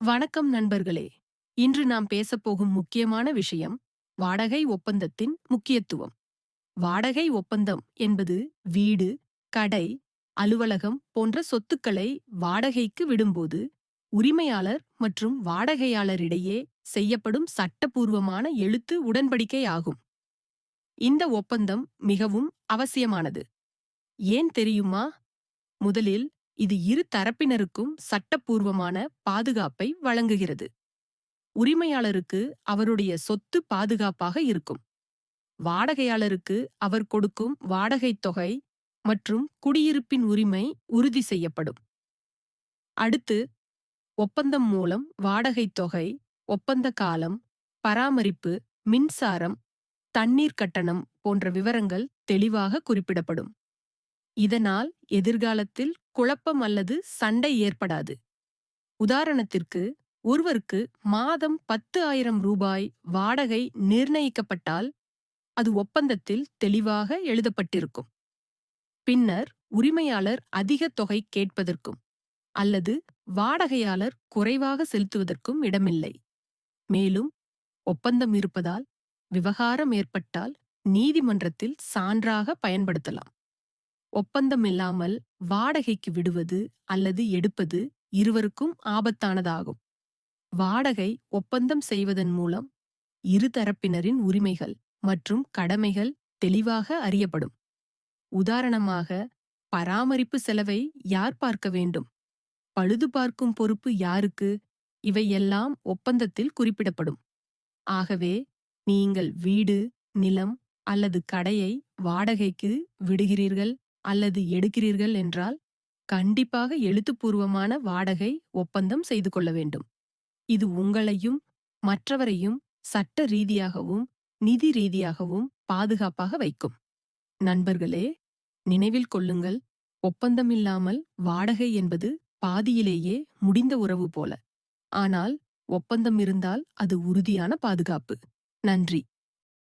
வணக்கம் நண்பர்களே. இன்று நாம் பேசப்போகும் முக்கியமான விஷயம் வாடகை ஒப்பந்தத்தின் முக்கியத்துவம். வாடகை ஒப்பந்தம் என்பது வீடு கடை அலுவலகம் போன்ற சொத்துக்களை வாடகைக்கு விடும்போது உரிமையாளர் மற்றும் வாடகையாளரிடையே செய்யப்படும் சட்டபூர்வமான எழுத்து உடன்படிக்கை ஆகும். இந்த ஒப்பந்தம் மிகவும் அவசியமானது. ஏன் தெரியுமா? முதலில் இது இரு தரப்பினருக்கும் சட்டப்பூர்வமான பாதுகாப்பை வழங்குகிறது. உரிமையாளருக்கு அவருடைய சொத்து பாதுகாப்பாக இருக்கும். வாடகையாளருக்கு அவர் கொடுக்கும் வாடகைத் தொகை மற்றும் குடியிருப்பின் உரிமை உறுதி செய்யப்படும். அடுத்து ஒப்பந்தம் மூலம் வாடகைத் தொகை ஒப்பந்த காலம் பராமரிப்பு மின்சாரம் தண்ணீர் கட்டணம் போன்ற விவரங்கள் தெளிவாக குறிப்பிடப்படும். இதனால் எதிர்காலத்தில் குழப்பம் அல்லது சண்டை ஏற்படாது. உதாரணத்திற்கு ஒருவருக்கு மாதம் பத்து ஆயிரம் ரூபாய் வாடகை நிர்ணயிக்கப்பட்டால் அது ஒப்பந்தத்தில் தெளிவாக எழுதப்பட்டிருக்கும். பின்னர் உரிமையாளர் அதிக தொகை கேட்பதற்கும் அல்லது வாடகையாளர் குறைவாக செலுத்துவதற்கும் இடமில்லை. மேலும் ஒப்பந்தம் இருப்பதால் விவகாரம் ஏற்பட்டால் நீதிமன்றத்தில் சான்றாக பயன்படுத்தலாம். ஒப்பந்தமில்லாமல் வாடகைக்கு விடுவது அல்லது எடுப்பது இருவருக்கும் ஆபத்தானதாகும். வாடகை ஒப்பந்தம் செய்வதன் மூலம் இருதரப்பினரின் உரிமைகள் மற்றும் கடமைகள் தெளிவாக அறியப்படும். உதாரணமாக பராமரிப்பு செலவை யார் பார்க்க வேண்டும்? பழுது பார்க்கும் பொறுப்பு யாருக்கு? இவையெல்லாம் ஒப்பந்தத்தில் குறிப்பிடப்படும். ஆகவே நீங்கள் வீடு நிலம் அல்லது கடையை வாடகைக்கு விடுகிறீர்கள் அல்லது எடுக்கிறீர்கள் என்றால் கண்டிப்பாக எழுத்துப்பூர்வமான வாடகை ஒப்பந்தம் செய்து கொள்ள வேண்டும். இது உங்களையும் மற்றவரையும் சட்ட ரீதியாகவும் நிதி ரீதியாகவும் பாதுகாப்பாக வைக்கும். நண்பர்களே நினைவில் கொள்ளுங்கள் ஒப்பந்தமில்லாமல் வாடகை என்பது பாதியிலேயே முடிந்த உறவு போல. ஆனால் ஒப்பந்தம் இருந்தால் அது உறுதியான பாதுகாப்பு. நன்றி.